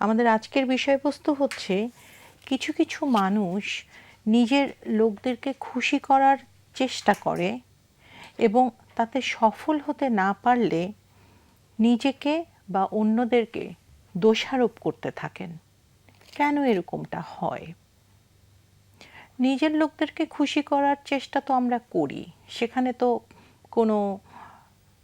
আমাদের আজকের বিষয়বস্তু হচ্ছে কিছু কিছু মানুষ নিজের লোকদেরকে খুশি করার চেষ্টা করে এবং তাতে সফল হতে না পারলে নিজেকে বা অন্যদেরকে দোষারোপ করতে থাকেন। কেন এরকমটা হয়? নিজের লোকদেরকে খুশি করার চেষ্টা তো আমরা করি, সেখানে তো কোনো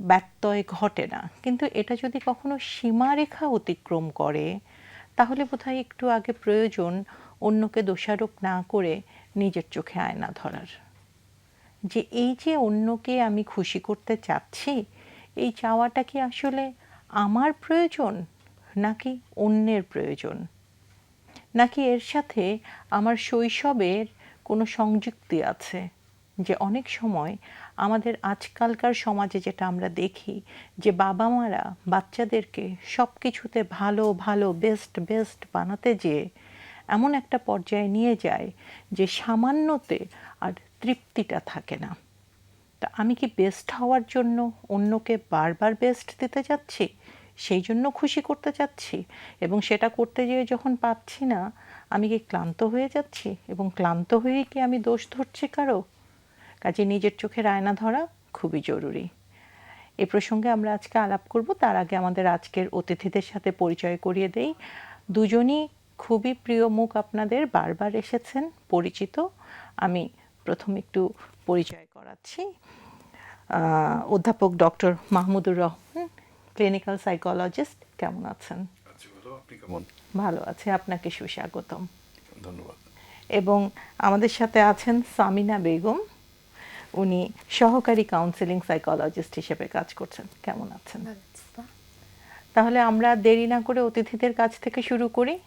ব্যত্যয় ঘটে না। কিন্তু এটা যদি কখনো সীমারেখা অতিক্রম করে তাহলে বোধহয় একটু আগে প্রয়োজন অন্যকে দোষারোপ না করে নিজের চোখে আয়না ধরার। যে এই যে অন্যকে আমি খুশি করতে চাচ্ছি, এই চাওয়াটা কি আসলে আমার প্রয়োজন নাকি অন্যের প্রয়োজন? নাকি এর সাথে আমার শৈশবের কোনো সংযুক্তি আছে? যে অনেক সময় আমাদের আজকালকার সমাজে যেটা আমরা দেখি যে বাবা মারা বাচ্চাদেরকে সব কিছুতে ভালো ভালো বেস্ট বেস্ট বানাতে যেয়ে এমন একটা পর্যায়ে নিয়ে যায় যে সামান্যতে আর তৃপ্তিটা থাকে না। তা আমি কি বেস্ট হওয়ার জন্য অন্যকে বারবার বেস্ট দিতে যাচ্ছি? সেই জন্য খুশি করতে চাচ্ছি এবং সেটা করতে যেয়ে যখন পাচ্ছি না, আমি কি ক্লান্ত হয়ে যাচ্ছি? এবং ক্লান্ত হয়েই কি আমি দোষ ধরছি কারও? কাজে নিজের চোখের আয়না ধরা খুবই জরুরি। এ প্রসঙ্গে আমরা আজকে আলাপ করব। তার আগে আমাদের আজকের অতিথিদের সাথে পরিচয় করিয়ে দেই। দুজনই খুবই প্রিয় মুখ আপনাদের বারবার এসেছেন পরিচিত। আমি প্রথম একটু পরিচয় করাচ্ছি। অধ্যাপক doctor Mahmudur Rahman clinical psychologist. কেমন আছেন? ভালো আছে আপনাকে সুস্বাগতম। ধন্যবাদ। এবং আমাদের সাথে আছেন সামিনা বেগম উনি সহকারী কাউন্সিলিং সাইকোলজিস্ট হিসেবে কাজ করছেন। কেমন আছেন? তাহলে আমরা দেরি না করে অতিথিদের কাছ থেকে শুরু করি।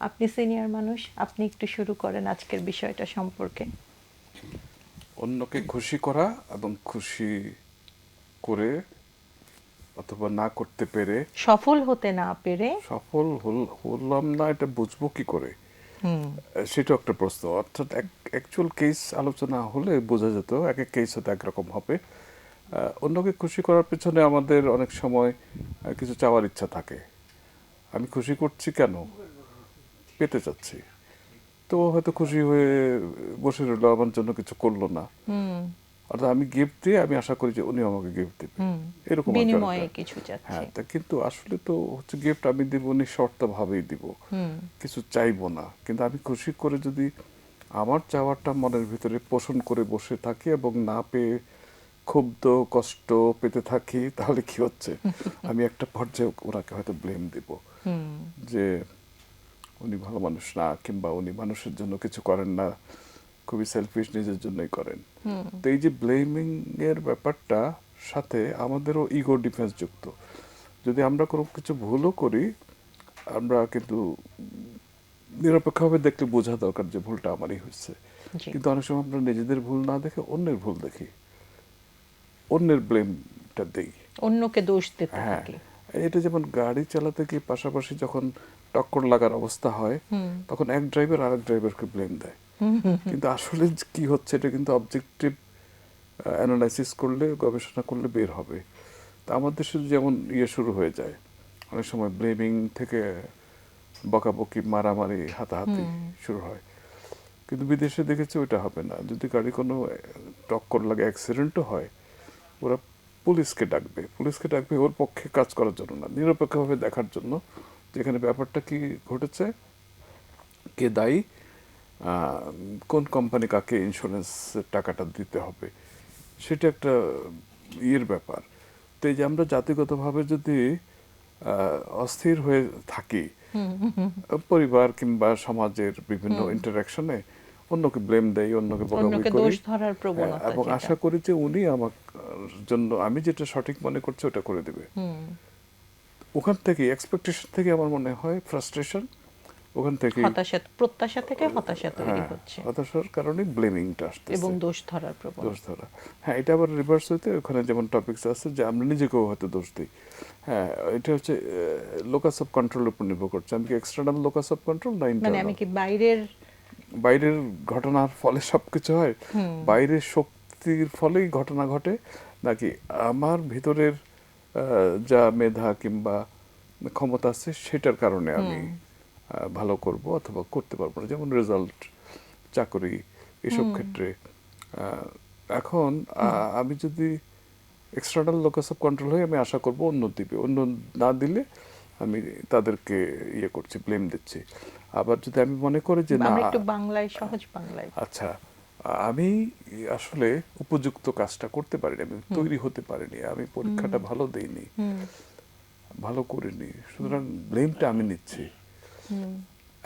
আপনি সিনিয়র মানুষ আপনি একটু শুরু করেন আজকের বিষয়টা সম্পর্কে। অন্যকে খুশি করা এবং খুশি করে অথবা না করতে পেরে সফল হতে না পেরে সফল হল- হলাম না এটা বুঝব কি করে? সেটা একটা প্রশ্ন। অর্থাৎ অ্যাকচুয়াল কেস আলোচনা হলে বোঝা যেত এক এক কেস হয়তো একরকম হবে। অন্যকে খুশি করার পেছনে আমাদের অনেক সময় কিছু চাওয়ার ইচ্ছা থাকে। আমি খুশি করছি কেন? পেতে চাচ্ছি। তো হয়তো খুশি হয়ে বসে রইল আমার জন্য কিছু করল না। অর্থাৎ আমি গিফট দিয়ে আমি আশা করি যে উনি আমাকে গিফট দেবে। এরকম বিনিময়ে কিছু চাচ্ছে হ্যাঁ তা কিন্তু আসলে তো হচ্ছে গিফট আমি দিব নিঃশর্ত ভাবেই দিব কিছু চাইব না। কিন্তু আমি খুশি করে যদি আমার চাওয়াটা মনের ভিতরে পোষণ করে বসে থাকি এবং না পেয়ে ক্ষুব্ধ কষ্ট পেতে থাকি তাহলে কি হচ্ছে? আমি একটা পর্যায়ে ওনাকে হয়তো ব্লেম দিব। যে উনি ভালো মানুষ না কিংবা উনি মানুষের জন্য কিছু করেন না। খুবই সেলফিশ নিজের জন্যই করেন। তো এই যে ব্লেমিং এর ব্যাপারটা সাথে আমাদেরও ইগো ডিফেন্স যুক্ত। যদি আমরা কোনো কিছু ভুলও করি আমরা কিন্তু নিরপেক্ষভাবে দেখলে বোঝা দরকার যে ভুলটা আমারই হয়েছে। কিন্তু অনেক সময় আমরা নিজেদের ভুল না দেখে অন্যের ভুল দেখি। অন্যের ব্লেমটা দেই। অন্যকে দোষ দিতে হ্যাঁ। থাকি। এটা যেমন গাড়ি চালাতে গিয়ে পাশাপাশি যখন টক্কর লাগার অবস্থা হয় তখন এক ড্রাইভার আরেক ড্রাইভারকে ব্লেম দেয়। কিন্তু আসলে কি হচ্ছে এটা কিন্তু অবজেক্টিভ অ্যানালাইসিস করলে গবেষণা করলে বের হবে। তা আমাদের দেশে যেমন ইয়ে শুরু হয়ে যায়। অনেক সময় ব্লেমিং থেকে বকাবকি মারামারি হাতাহাতি শুরু হয়। কিন্তু বিদেশে দেখেছি ওইটা হবে না। যদি গাড়ি কোনো টক্কর লাগে অ্যাক্সিডেন্টও হয় ওরা পুলিশকে ডাকবে। পুলিশকে ডাকবে ওর পক্ষে কাজ করার জন্য না নিরপেক্ষভাবে দেখার জন্য। যেখানে ব্যাপারটা কি ঘটেছে কে দায়ী কোন কোম্পানি কাকে ইন্স্যুরেন্সের টাকাটা দিতে হবে সেটা একটা ইয়ের ব্যাপার। তো এই যে আমরা জাতিগতভাবে যদি অস্থির হয়ে থাকি পরিবার কিংবা সমাজের বিভিন্ন ইন্টারাকশনে অন্যকে ব্লেম দেয় অন্যকে বকাবকি করি। দোষ ধরার হ্যাঁ, এবং আশা করি যে উনি আমার জন্য আমি যেটা সঠিক মনে করছি ওটা করে দেবে। ওখান থেকে এক্সপেকটেশন থেকে আমার মনে হয় ফ্রাস্ট্রেশন ওখান থেকে হতাশা প্রত্যাশা থেকে হতাশা তৈরি হ্যাঁ হচ্ছে। হতাশার কারণে ব্লেমিংটা আসছে এবং দোষ ধরার দোষ ধরা। হ্যাঁ এটা আবার রিভার্স হইতে ওখানে যেমন টপিকস আছে যে আমরা নিজেকেও হয়তো দোষ দিই। হ্যাঁ এটা হচ্ছে লোকাস অফ কন্ট্রোলের উপর নির্ভর করছে। আমি কি এক্সটার্নাল লোকাস অফ কন্ট্রোল না ইন্টারনাল মানে আমি কি বাইরের বাইরের ঘটনার ফলে সবকিছু হয়? বাইরের শক্তির ফলেই ঘটনা ঘটে? নাকি আমার ভিতরের যা মেধা কিংবা ক্ষমতা আছে সেটার কারণে আমি ভালো করব অথবা করতে পারব না। যেমন রেজাল্ট চাকরি এসব ক্ষেত্রে। এখন আমি যদি এক্সটার্নাল লোকাস অফ কন্ট্রোল হয়ে আমি আশা করব অন্য দিবে। অন্য না দিলে আমি তাদেরকে ইয়ে করছি ব্লেম দিচ্ছি। আবার যদি আমি মনে করি যে না একটু বাংলায় সহজ বাংলায়। আচ্ছা আমি আসলে উপযুক্ত কাজটা করতে পারিনি আমি তৈরি হতে পারিনি আমি পরীক্ষাটা ভালো দেইনি ভালো করিনি। সুতরাং ব্লেমটা আমি নিচ্ছি।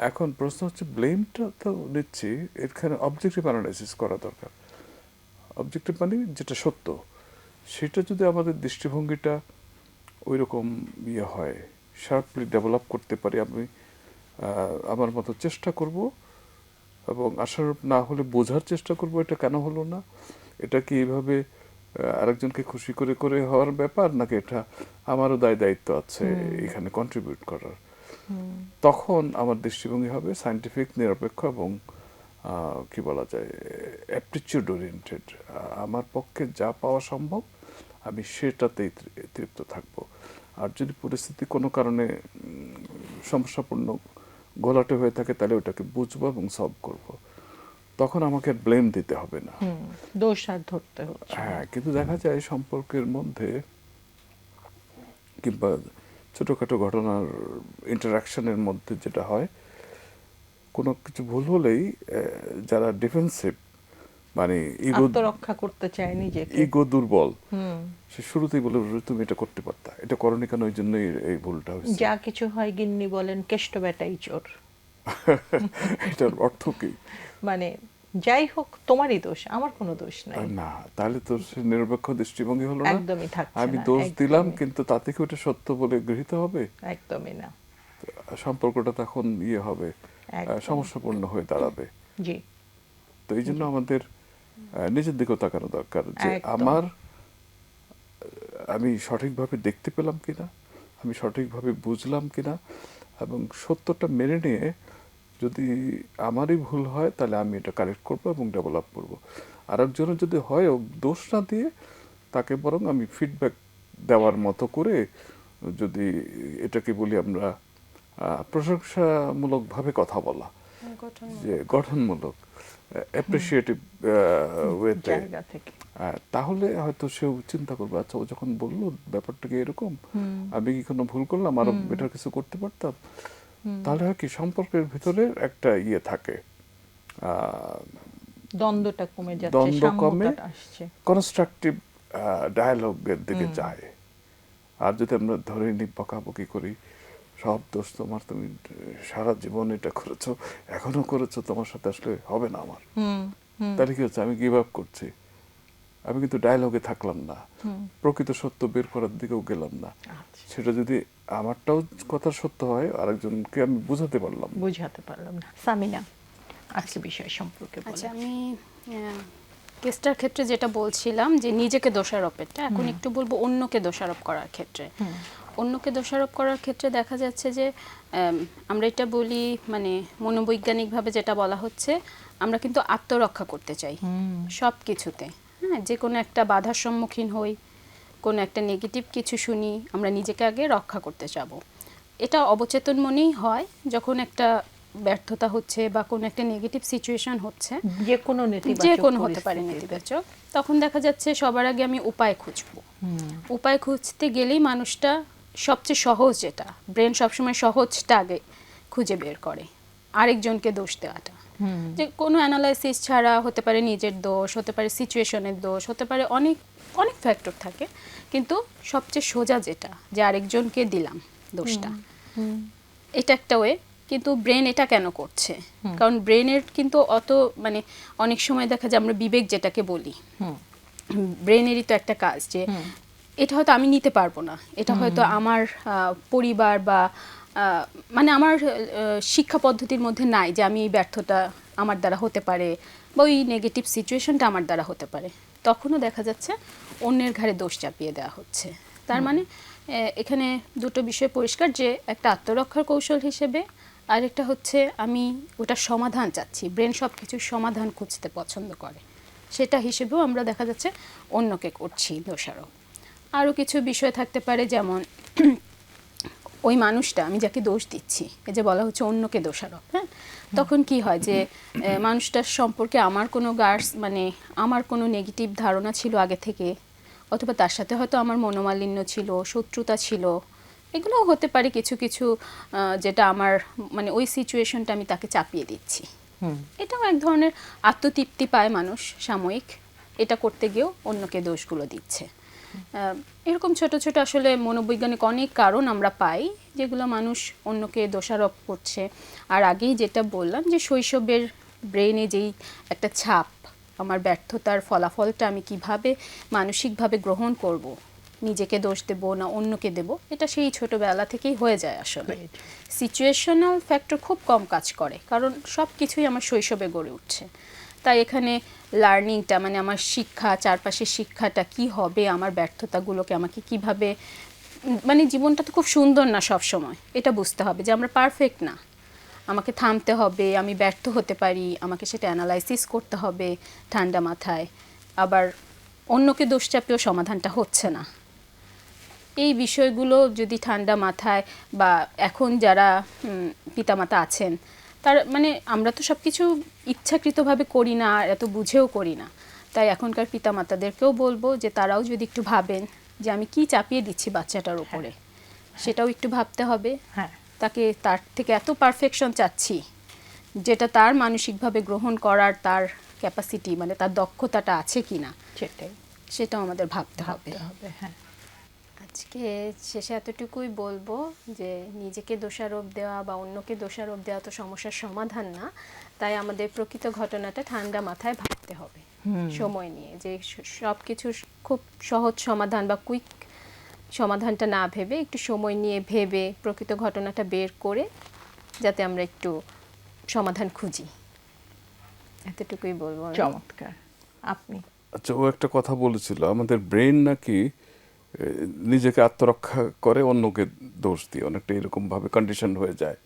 এখন প্রশ্ন হচ্ছে ব্লেমটা তো নিচ্ছি এখানে অবজেক্টিভ অ্যানালাইসিস করা দরকার। অবজেক্টিভ মানে যেটা সত্য সেটা যদি আমাদের দৃষ্টিভঙ্গিটা ওই রকম ইয়ে হয় শার্পলি ডেভেলপ করতে পারি আমি আমার মতো চেষ্টা করব এবং আশারূপ না হলে বোঝার চেষ্টা করব এটা কেন হলো না? এটা কি এইভাবে আরেকজনকে খুশি করে করে হওয়ার ব্যাপার নাকি এটা আমারও দায় দায়িত্ব আছে এখানে কন্ট্রিবিউট করার? তখন আমার দৃষ্টিভঙ্গি হবে সায়েন্টিফিক নিরপেক্ষ এবং কি বলা যায় অ্যাপটিচিউড ওরিয়েন্টেড আমার পক্ষে যা পাওয়া সম্ভব আমি সেটাতেই তৃপ্ত থাকব। আর যদি পরিস্থিতি কোনো কারণে সমস্যাপূর্ণ গোলাটে হয়ে থাকে তাহলে ওটাকে বুঝব এবং সলভ করব। তখন আমাকে ব্লেম দিতে হবে না। দোষ আর ধরতে না। হ্যাঁ কিন্তু দেখা যায় সম্পর্কের মধ্যে কিংবা ছোটখাটো ঘটনার ইন্টারাকশনের মধ্যে যেটা হয় কোনো কিছু ভুল হলেই যারা ডিফেন্সিভ মানে ইগো আত্মরক্ষা করতে চায় নিজেকে। ইগো দুর্বল হুম। সে শুরুতেই বলে তুমি এটা করতে পারতা। এটা করনি কেন? ওই জন্যই এই ভুলটা হয়েছে। যা কিছু হয় গিন্নি বলেন কেষ্ট বেটাই চোর। এটার অর্থ কি? মানে যাই হোক তোমারই দোষ আমার কোনো দোষ নাই। না তাহলে তো সে নিরপেক্ষ দৃষ্টিভঙ্গি হলো না? একদমই থাকছে আমি দোষ দিলাম কিন্তু তাতে কি ওটা সত্য বলে গৃহীত হবে? একদমই না। সম্পর্কটা তখন ইয়ে হবে সমস্যাপূর্ণ হয়ে দাঁড়াবে। জি। তো এই জন্য আমাদের নিজের দিকেও তাকানো দরকার যে আমার আমি সঠিকভাবে দেখতে পেলাম কিনা আমি সঠিকভাবে বুঝলাম কিনা এবং সত্যটা মেনে নিয়ে যদি আমারই ভুল হয় তাহলে আমি এটা কারেক্ট করব এবং ডেভেলপ করব। আর একজনের যদি হয় দোষ না দিয়ে তাকে বরং আমি ফিডব্যাক দেওয়ার মতো করে যদি এটাকে বলি আমরা প্রশংসামূলকভাবে কথা বলা। যে গঠনমূলক অ্যাপ্রিসিয়েটিভ ওয়েতে তাহলে হয়তো সেও চিন্তা করবে আচ্ছা ও যখন বলল ব্যাপারটা কি এরকম আমি কি কোনো ভুল করলাম? আরও বেটার কিছু করতে পারতাম? তাহলে হয় কি সম্পর্কের ভিতরে একটা ইয়ে থাকে। দ্বন্দ্বটা কমে যাচ্ছে দ্বন্দ্ব কমে আসছে। কনস্ট্রাকটিভ ডায়ালগের দিকে যায়। আর যদি আমরা ধরে নিই বকাবকি করি সব দোষ তোমার তুমি সারা জীবন এটা করেছ এখনও করেছ তোমার সাথে আসলে হবে না আমার। হুম তাহলে কি হচ্ছে আমি গিভ আপ করছি। আমি কিন্তু ডায়লগে থাকলাম না। প্রকৃত সত্য বের করার দিকেও গেলাম না। আচ্ছা। সেটা যদি আমারটাও কথা সত্য হয় আরেকজনকে আমি বুঝাতে পারলাম। বুঝাতে পারলাম না। সামিনা আজকে বিষয় সম্পর্কে আচ্ছা আমি কেসটার ক্ষেত্রে যেটা বলছিলাম যে নিজেকে দোষারোপেরটা এখন একটু বলব অন্যকে দোষারোপ করার ক্ষেত্রে। অন্যকে দোষারোপ করার ক্ষেত্রে দেখা যাচ্ছে যে আমরা এটা বলি মানে মনোবৈজ্ঞানিকভাবে যেটা বলা হচ্ছে আমরা কিন্তু আত্মরক্ষা করতে চাই। সব কিছুতে হ্যাঁ যে কোনো একটা বাধার সম্মুখীন হই কোনো একটা নেগেটিভ কিছু শুনি আমরা নিজেকে আগে রক্ষা করতে চাবো। এটা অবচেতন মনেই হয় যখন একটা ব্যর্থতা হচ্ছে বা কোনো একটা নেগেটিভ সিচুয়েশন হচ্ছে। যে কোনো যে কোনো হতে পারে। নেতিবাচক। তখন দেখা যাচ্ছে সবার আগে আমি উপায় খুঁজবো। উপায় খুঁজতে গেলেই মানুষটা সবচেয়ে সহজ যেটা। ব্রেন সবসময় সহজটা আগে খুঁজে বের করে। আরেকজনকে দোষ দেওয়াটা। যে কোনো অ্যানালাইসিস ছাড়া হতে পারে নিজের দোষ হতে পারে সিচুয়েশনের দোষ হতে পারে অনেক অনেক ফ্যাক্টর থাকে। কিন্তু সবচেয়ে সোজা যেটা যে আরেকজনকে দিলাম দোষটা এটা একটা ওয়ে কিন্তু ব্রেন এটা কেন করছে? কারণ ব্রেনের কিন্তু অত মানে অনেক সময় দেখা যায় আমরা বিবেক যেটাকে বলি। ব্রেনেরই তো একটা কাজ যে এটা হয়তো আমি নিতে পারব না। এটা হয়তো আমার পরিবার বা মানে আমার শিক্ষা পদ্ধতির মধ্যে নাই যে আমি এই ব্যর্থতা আমার দ্বারা হতে পারে বা ওই নেগেটিভ সিচুয়েশনটা আমার দ্বারা হতে পারে। তখনও দেখা যাচ্ছে অন্যের ঘাড়ে দোষ চাপিয়ে দেওয়া হচ্ছে। তার মানে এখানে দুটো বিষয় পরিষ্কার যে একটা আত্মরক্ষার কৌশল হিসেবে আরেকটা হচ্ছে আমি ওটার সমাধান চাচ্ছি ব্রেন সব কিছুর সমাধান খুঁজতে পছন্দ করে। সেটা হিসেবেও আমরা দেখা যাচ্ছে অন্যকে করছি দোষারোপ। আরও কিছু বিষয় থাকতে পারে যেমন ওই মানুষটা আমি যাকে দোষ দিচ্ছি এই যে বলা হচ্ছে অন্যকে দোষারোপ হ্যাঁ? তখন কি হয় যে মানুষটার সম্পর্কে আমার কোনো গার্স মানে আমার কোনো নেগেটিভ ধারণা ছিল আগে থেকে অথবা তার সাথে হয়তো আমার মনোমালিন্য ছিল শত্রুতা ছিল এগুলোও হতে পারে কিছু কিছু যেটা আমার মানে ওই সিচুয়েশনটা আমি তাকে চাপিয়ে দিচ্ছি। এটাও এক ধরনের আত্মতৃপ্তি পায় মানুষ সাময়িক এটা করতে গিয়েও অন্যকে দোষগুলো দিচ্ছে। এরকম ছোট ছোট আসলে মনোবৈজ্ঞানিক অনেক কারণ আমরা পাই যেগুলো মানুষ অন্যকে দোষারোপ করছে। আর আগেই যেটা বললাম যে শৈশবের ব্রেনে যেই একটা ছাপ আমার ব্যর্থতার ফলাফলটা আমি কীভাবে মানসিকভাবে গ্রহণ করব নিজেকে দোষ দেব না অন্যকে দেব এটা সেই ছোটবেলা থেকেই হয়ে যায় আসলে। সিচুয়েশনাল ফ্যাক্টর খুব কম কাজ করে কারণ সব কিছুই আমার শৈশবে গড়ে উঠছে। তাই এখানে লার্নিংটা মানে আমার শিক্ষা, চারপাশের শিক্ষাটা কি হবে, আমার ব্যর্থতাগুলোকে আমাকে কীভাবে মানে জীবনটা তো খুব সুন্দর না সব সময় এটা বুঝতে হবে যে আমরা পারফেক্ট না। আমাকে থামতে হবে, আমি ব্যর্থ হতে পারি, আমাকে সেটা অ্যানালাইসিস করতে হবে ঠান্ডা মাথায়। আবার অন্যকে দোষ চাপিয়েও সমাধানটা হচ্ছে না। এই বিষয়গুলো যদি ঠান্ডা মাথায় বা এখন যারা পিতামাতা আছেন তার মানে আমরা তো সব কিছু ইচ্ছাকৃতভাবে করি না আর এত বুঝেও করি না। তাই এখনকার পিতামাতাদেরকেও বলব যে তারাও যদি একটু ভাবেন যে আমি কি চাপিয়ে দিচ্ছি বাচ্চাটার উপরে সেটাও একটু ভাবতে হবে। হ্যাঁ। তাকে তার থেকে এত পারফেকশন চাচ্ছি যেটা তার মানসিকভাবে গ্রহণ করার তার ক্যাপাসিটি মানে তার দক্ষতাটা আছে কি না সেটাই। সেটাও আমাদের ভাবতে হবে। ভাবতে হবে হ্যাঁ। আজকে শেষে এতটুকুই বলব যে নিজেকে দোষারোপ দেওয়া বা অন্যকে দোষারোপ দেওয়া তো সমস্যার সমাধান না। তাই আমাদের প্রকৃত ঘটনাটা ঠান্ডা মাথায় ভাবতে হবে। সময় নিয়ে যে সব কিছু খুব সহজ সমাধান বা কুইক সমাধানটা না ভেবে একটু সময় নিয়ে ভেবে প্রকৃত ঘটনাটা বের করে যাতে আমরা একটু সমাধান খুঁজি। এতটুকুই বলব। চমৎকার। আপনি? আচ্ছা ও একটা কথা বলেছিল আমাদের ব্রেন নাকি নিজেকে আত্মরক্ষা করে অন্যকে দোষ দিয়ে অনেকটা এরকম ভাবে কন্ডিশন হয়ে যায়।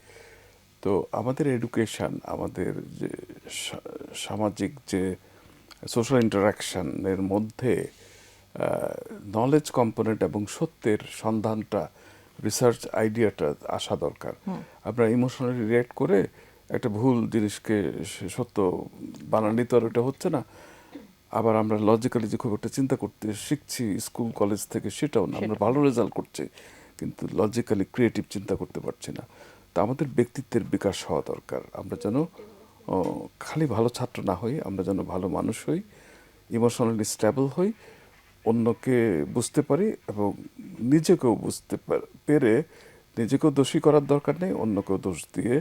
তো আমাদের এডুকেশন আমাদের যে সামাজিক যে সোশ্যাল ইন্টারাকশনের মধ্যে নলেজ কম্পোনেন্ট এবং সত্যের সন্ধানটা রিসার্চ আইডিয়াটা আসা দরকার। আমরা ইমোশনালি রিয়াক্ট করে একটা ভুল জিনিসকে সত্য বানানি তো আর এটা হচ্ছে না। আবার আমরা লজিক্যালি যে খুব একটা চিন্তা করতে শিখছি স্কুল কলেজ থেকে সেটাও না। আমরা ভালো রেজাল্ট করছি কিন্তু লজিক্যালি ক্রিয়েটিভ চিন্তা করতে পারছি না। তা আমাদের ব্যক্তিত্বের বিকাশ হওয়া দরকার। আমরা যেন খালি ভালো ছাত্র না হই আমরা যেন ভালো মানুষ হই ইমোশনালি স্টেবল হই অন্যকে বুঝতে পারি এবং নিজেকেও বুঝতে পার- পেরে নিজেকেও দোষী করার দরকার নেই অন্যকেও দোষ দিয়ে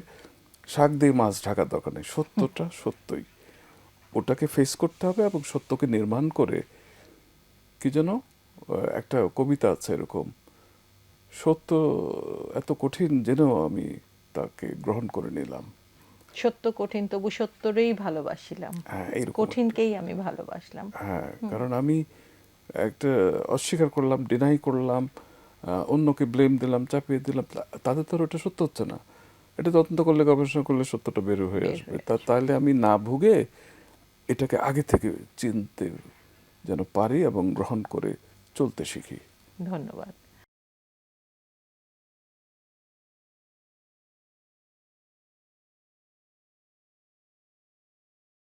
শাক দিয়ে মাছ ঢাকার দরকার নেই। সত্যটা সত্যই। ওটাকে ফেস করতে হবে এবং সত্যকে নির্মাণ করে কি যেন একটা কবিতা আছে এরকম সত্য এত কঠিন জেনেও আমি তাকে গ্রহণ করে নিলাম। সত্য কঠিন তবু সত্যরেই ভালোবাসিলাম। হ্যাঁ, কঠিনকেই আমি ভালোবাসলাম। হ্যাঁ কারণ আমি একটা অস্বীকার করলাম ডিনাই করলাম অন্যকে ব্লেম দিলাম চাপিয়ে দিলাম তাদের তো ওটা সত্য হচ্ছে না। এটা তদন্ত করলে গবেষণা করলে সত্যটা বের হয়ে আসবে। তা তাহলে আমি না ভুগে এটাকে আগে থেকে চিনতে যেন পারি এবং গ্রহণ করে চলতে শিখি। ধন্যবাদ।